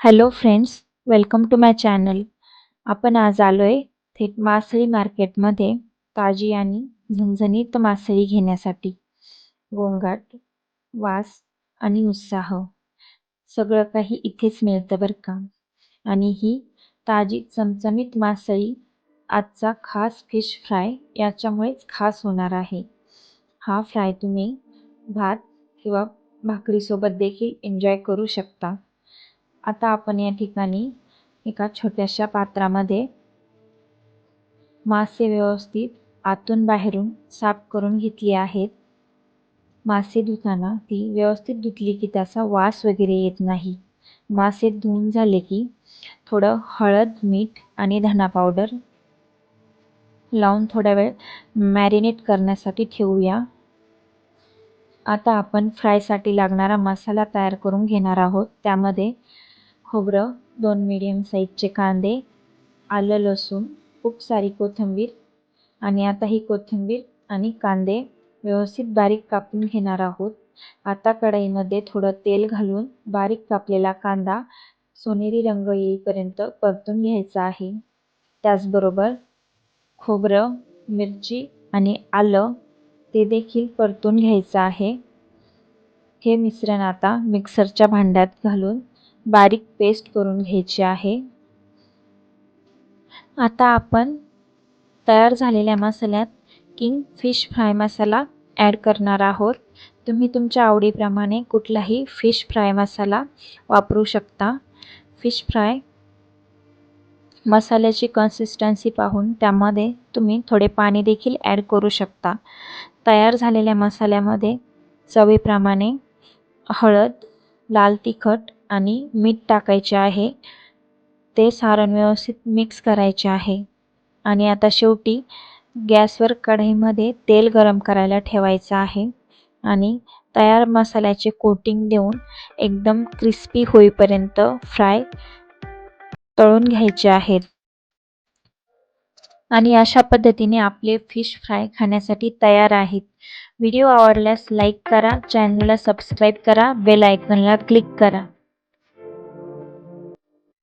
Hello friends welcome to my channel आपण आज आलो आहे थेट मासळी मार्केटमध्ये ताजी आणि झणझणीत मासळी घेण्यासाठी. गोंगाट वास आणि उत्साह. सगळं काही इथेच मिळतं बरं का. आणि ही ताजी चमचमीत मासळी आजचा खास फिश फ्राय याच्यामुळेच खास होणार आहे. हा फ्राय तुम्ही भात किंवा भाकरीसोबत देखील एन्जॉय करू शकता. आता आपण या ठिकाणी एका छोट्याशा पात्रामध्ये मासे व्यवस्थित आतून बाहेरून साफ करून घेतली आहेत. मासे धुताना ती व्यवस्थित धुतली की त्याचा वास वगैरे येत नाही. मासे धुवून झाले की थोडं हळद मीठ आणि धना पावडर लावून थोड्या वेळ मॅरिनेट करण्यासाठी ठेवूया. आता आपण फ्रायसाठी लागणारा मसाला तयार करून घेणार आहोत. त्यामध्ये खोबरं दोन मिडियम साईजचे कांदे आलं लसूण खूप सारी कोथिंबीर आणि आता ही कोथिंबीर आणि कांदे व्यवस्थित बारीक कापून घेणार आहोत. आता कढईमध्ये थोडं तेल घालून बारीक कापलेला कांदा सोनेरी रंग येईपर्यंत परतून घ्यायचा आहे. त्याचबरोबर खोबरं मिरची आणि आलं ते देखील परतून घ्यायचं आहे. हे मिश्रण आता मिक्सरच्या भांड्यात घालून बारीक पेस्ट करून घ्यायची आहे. आता आपण तयार झालेल्या मसाल्यात king fish fry masala add करणार आहोत. तुम्ही तुमच्या आवडीप्रमाणे कुठलाही फिश फ्राय मसाला वापरू शकता. फिश फ्राय मसाल्याची कन्सिस्टन्सी पाहून त्यामध्ये तुम्ही थोडे पाणी देखील ॲड करू शकता. तयार झालेल्या मसाल्यामध्ये चवीप्रमाणे हळद लाल तिखट आणि मीठ टाकायचे आहे. ते सारण व्यवस्थित मिक्स करायचे आहे. आणि आता शेवटी गॅसवर कढईमध्ये तेल गरम करायला ठेवायचं आहे. आणि तयार मसाल्याचे कोटिंग देऊन एकदम क्रिस्पी होईपर्यंत फ्राय तळून घ्यायचे आहेत. आणि अशा पद्धतीने आपले फिश फ्राय खाण्यासाठी तयार आहेत. व्हिडिओ आवडल्यास लाईक करा चॅनलला सबस्क्राईब करा बेल आयकनला क्लिक करा.